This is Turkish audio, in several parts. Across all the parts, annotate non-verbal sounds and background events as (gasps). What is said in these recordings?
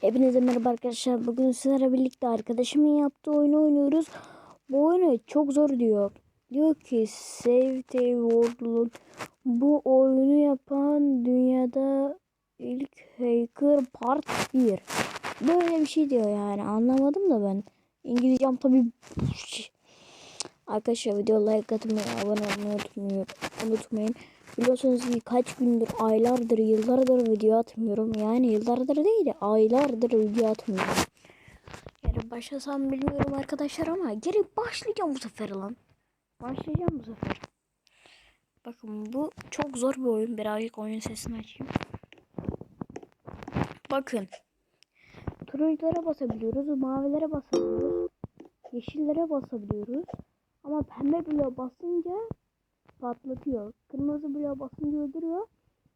Hepinize merhaba arkadaşlar. Bugün sizlerle birlikte arkadaşımın yaptığı oyunu oynuyoruz. Bu oyunu çok zor diyor. Diyor ki Save the World. Bu oyunu yapan dünyada ilk hacker part 1. Böyle bir şey diyor yani. Anlamadım da ben. İngilizcem tabii (laughs) Arkadaşlar video like atmayı, abone olmayı unutmayın. unutmayın. Biliyorsunuz ki kaç gündür, aylardır, yıllardır video atmıyorum. Yani yıllardır değil de aylardır video atmıyorum. Yani başlasam bilmiyorum arkadaşlar ama geri başlayacağım bu sefer lan. Başlayacağım bu sefer. Bakın bu çok zor bir oyun. Birazcık oyun sesini açayım. Bakın. Turunculara basabiliyoruz, mavilere basabiliyoruz, yeşillere basabiliyoruz. Ama pembe bloğa basınca patlatıyor. Kırmızı bloğa basınca öldürüyor.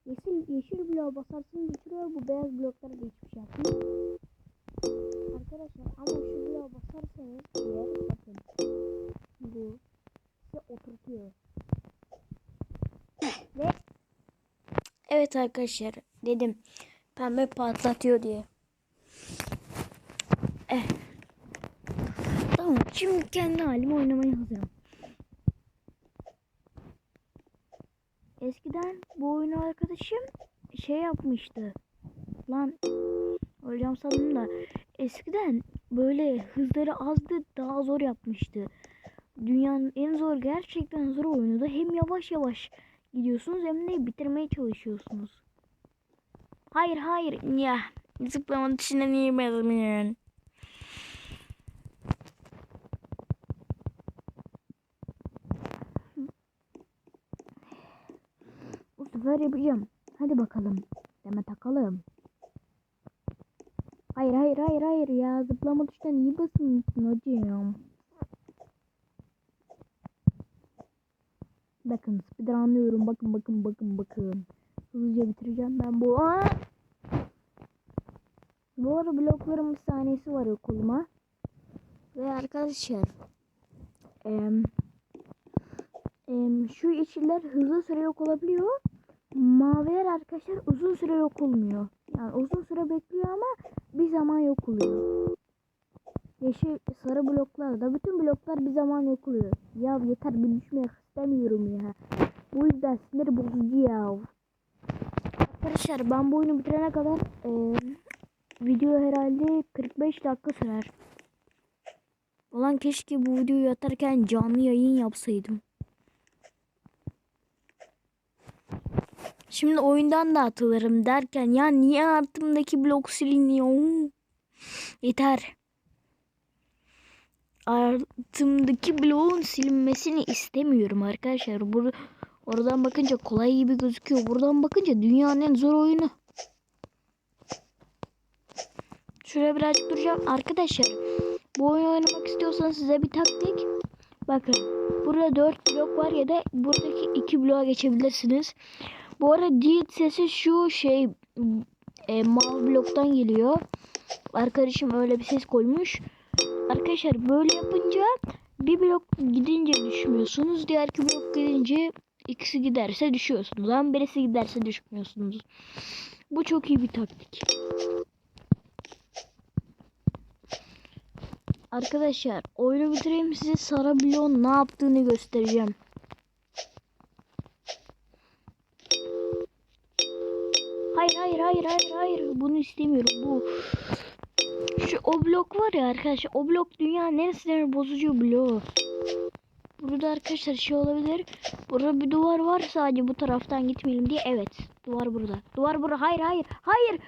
Yeşil, yeşil bloğa basarsın götürüyor. Bu beyaz bloklara da hiçbir şey yapmıyor. Arkadaşlar ama şu bloğa basarsanız eğer bakın bu size oturtuyor. Ve evet arkadaşlar dedim pembe patlatıyor diye. Eh. Tamam şimdi kendi halime oynamaya hazırım. Eskiden bu oyunu arkadaşım şey yapmıştı. Lan hocam sandım da eskiden böyle hızları azdı daha zor yapmıştı. Dünyanın en zor gerçekten zor oyunu da hem yavaş yavaş gidiyorsunuz hem de bitirmeye çalışıyorsunuz. Hayır hayır ya zıplama dışında niye basmıyorsun? Bu sefer. Hadi bakalım. Deme takalım. Hayır hayır hayır hayır ya. Zıplama tuşuna iyi basmışsın hocam. Bakın speedrunlıyorum. Bakın bakın bakın bakın. Hızlıca bitireceğim ben bu. Aa! Bu arada blokların bir saniyesi var okuluma. Ve arkadaşlar. Eee em, şu yeşiller hızlı süre yok olabiliyor. Maviler arkadaşlar uzun süre yok olmuyor. Yani uzun süre bekliyor ama bir zaman yok oluyor. Yeşil sarı bloklar da bütün bloklar bir zaman yok oluyor. Ya yeter bir düşmek istemiyorum ya. Bu yüzden sinir bozucu ya. Arkadaşlar ben bu oyunu bitirene kadar e, video herhalde 45 dakika sürer. Ulan keşke bu videoyu atarken canlı yayın yapsaydım. Şimdi oyundan da atılırım derken ya niye altımdaki blok siliniyor? Yeter. Altımdaki bloğun silinmesini istemiyorum arkadaşlar. Bur oradan bakınca kolay gibi gözüküyor. Buradan bakınca dünyanın en zor oyunu. Şuraya birazcık duracağım. Arkadaşlar bu oyunu oynamak istiyorsanız size bir taktik. Bakın burada 4 blok var ya da buradaki 2 bloğa geçebilirsiniz. Bu arada Deed sesi şu şey e, mavi bloktan geliyor. Arkadaşım öyle bir ses koymuş. Arkadaşlar böyle yapınca bir blok gidince düşmüyorsunuz. Diğer iki blok gidince ikisi giderse düşüyorsunuz. Ama birisi giderse düşmüyorsunuz. Bu çok iyi bir taktik. Arkadaşlar oyunu bitireyim size Sara ne yaptığını göstereceğim. Hayır hayır hayır hayır hayır bunu istemiyorum bu. Şu o blok var ya arkadaşlar o blok dünyanın en bozucu bloğu. Burada arkadaşlar şey olabilir. Burada bir duvar var sadece bu taraftan gitmeyelim diye. Evet duvar burada. Duvar burada. Hayır hayır hayır.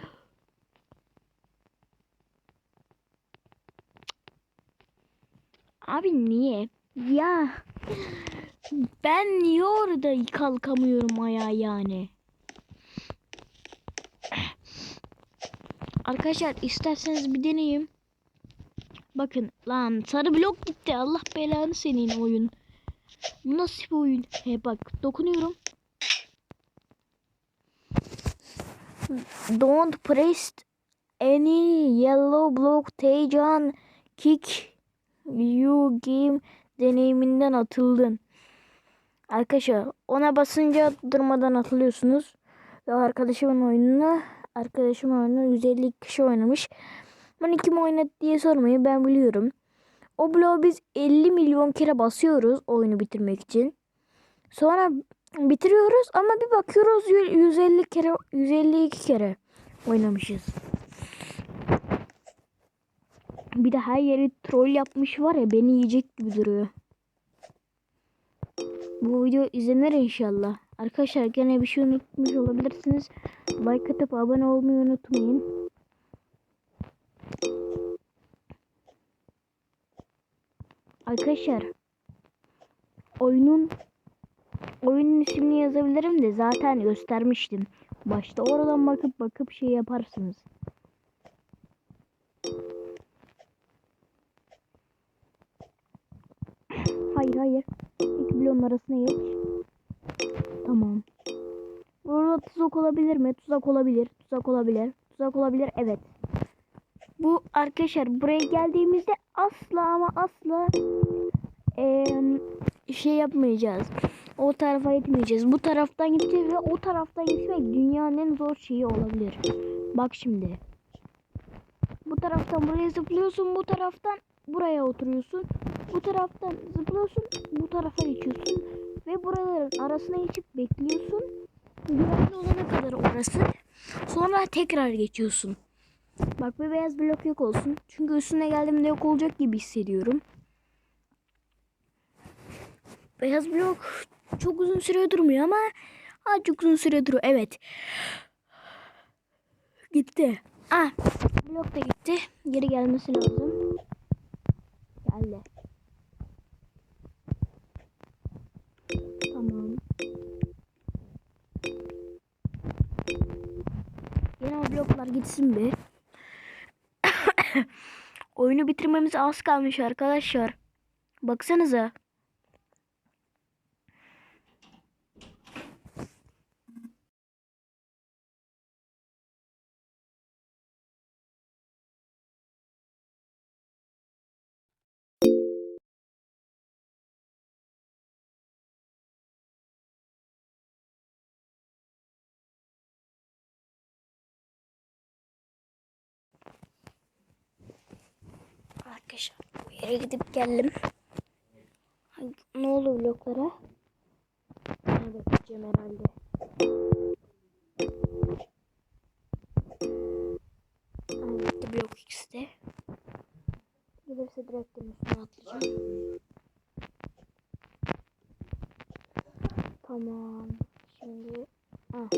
Abi niye? Ya ben niye orada kalkamıyorum ayağa yani? Arkadaşlar isterseniz bir deneyeyim. Bakın lan sarı blok gitti. Allah belanı senin oyun. Bu nasıl bir oyun? He bak dokunuyorum. Don't press any yellow block Tejan kick you game deneyiminden atıldın. Arkadaşlar ona basınca durmadan atılıyorsunuz. Ve arkadaşımın oyununa arkadaşım oynuyor. 150 kişi oynamış. Bana kim oynadı diye sormayın ben biliyorum. O bloğu biz 50 milyon kere basıyoruz oyunu bitirmek için. Sonra bitiriyoruz ama bir bakıyoruz yü- 150 kere 152 kere oynamışız. Bir de her yeri troll yapmış var ya beni yiyecek gibi duruyor. Bu video izlenir inşallah. Arkadaşlar gene bir şey unutmuş olabilirsiniz. Like atıp abone olmayı unutmayın. Arkadaşlar oyunun oyunun ismini yazabilirim de zaten göstermiştim. Başta oradan bakıp bakıp şey yaparsınız. Hayır hayır. İki bloğun arasına geç. Tamam. Burada tuzak olabilir mi? Tuzak olabilir. Tuzak olabilir. Tuzak olabilir. Evet. Bu arkadaşlar buraya geldiğimizde asla ama asla eee, şey yapmayacağız. O tarafa gitmeyeceğiz. Bu taraftan gideceğiz ve o taraftan gitmek dünyanın en zor şeyi olabilir. Bak şimdi. Bu taraftan buraya zıplıyorsun. Bu taraftan buraya oturuyorsun. Bu taraftan zıplıyorsun. Bu tarafa geçiyorsun. Ve buraların arasına geçip bekliyorsun. Güvenli olana kadar orası. Sonra tekrar geçiyorsun. Bak bir beyaz blok yok olsun. Çünkü üstüne geldiğimde yok olacak gibi hissediyorum. Beyaz blok çok uzun süre durmuyor ama azıcık uzun süre duruyor. Evet. Gitti. Ah blok da gitti. Geri gelmesi lazım. Geldi. Bloklar gitsin bir. (coughs) Oyunu bitirmemize az kalmış arkadaşlar. Baksanıza. Arkadaşlar bu yere gidip geldim. Hangi- Ne oldu bloklara? Ne bekleyeceğim herhalde. Gitti blok X'de. Gelirse direkt üstüne atlayacağım. Tamam. Şimdi ah.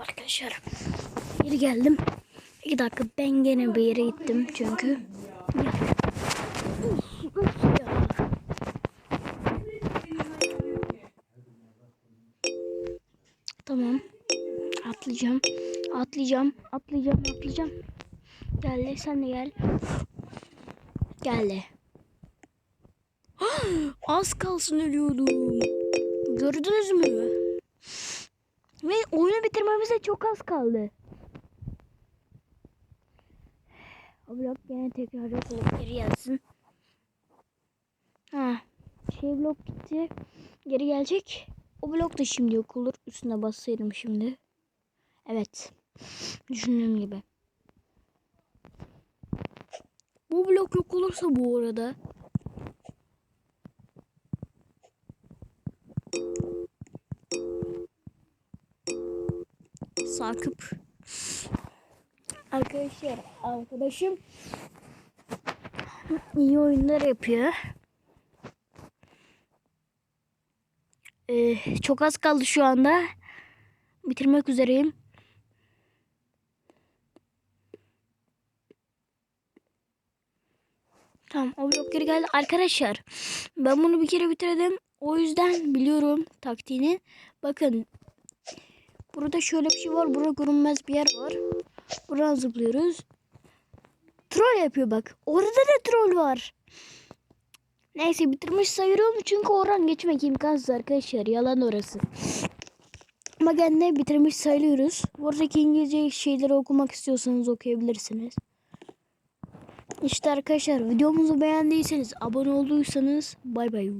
Arkadaşlar geri geldim. İki dakika ben gene bir yere gittim çünkü. Ya. Ya. Tamam. Atlayacağım. Atlayacağım. Atlayacağım. Atlayacağım. Geldi. Sen de gel. Geldi. (gasps) Az kalsın ölüyordum. Gördünüz mü? Ve oyunu bitirmemize çok az kaldı. O blok yine tekrar geri gelsin. Ha, şey blok gitti. Geri gelecek. O blok da şimdi yok olur. Üstüne bassaydım şimdi. Evet. Düşündüğüm gibi. Bu blok yok olursa bu arada. Sakıp. Arkadaşlar arkadaşım iyi oyunlar yapıyor. Ee, çok az kaldı şu anda. Bitirmek üzereyim. Tamam o blok geri geldi. Arkadaşlar ben bunu bir kere bitirdim. O yüzden biliyorum taktiğini. Bakın burada şöyle bir şey var. Burada görünmez bir yer var. Buradan zıplıyoruz. Troll yapıyor bak. Orada da troll var. Neyse bitirmiş sayıyorum çünkü oradan geçmek imkansız arkadaşlar. Yalan orası. Ama gene bitirmiş sayılıyoruz. Buradaki İngilizce şeyleri okumak istiyorsanız okuyabilirsiniz. İşte arkadaşlar videomuzu beğendiyseniz abone olduysanız bay bay.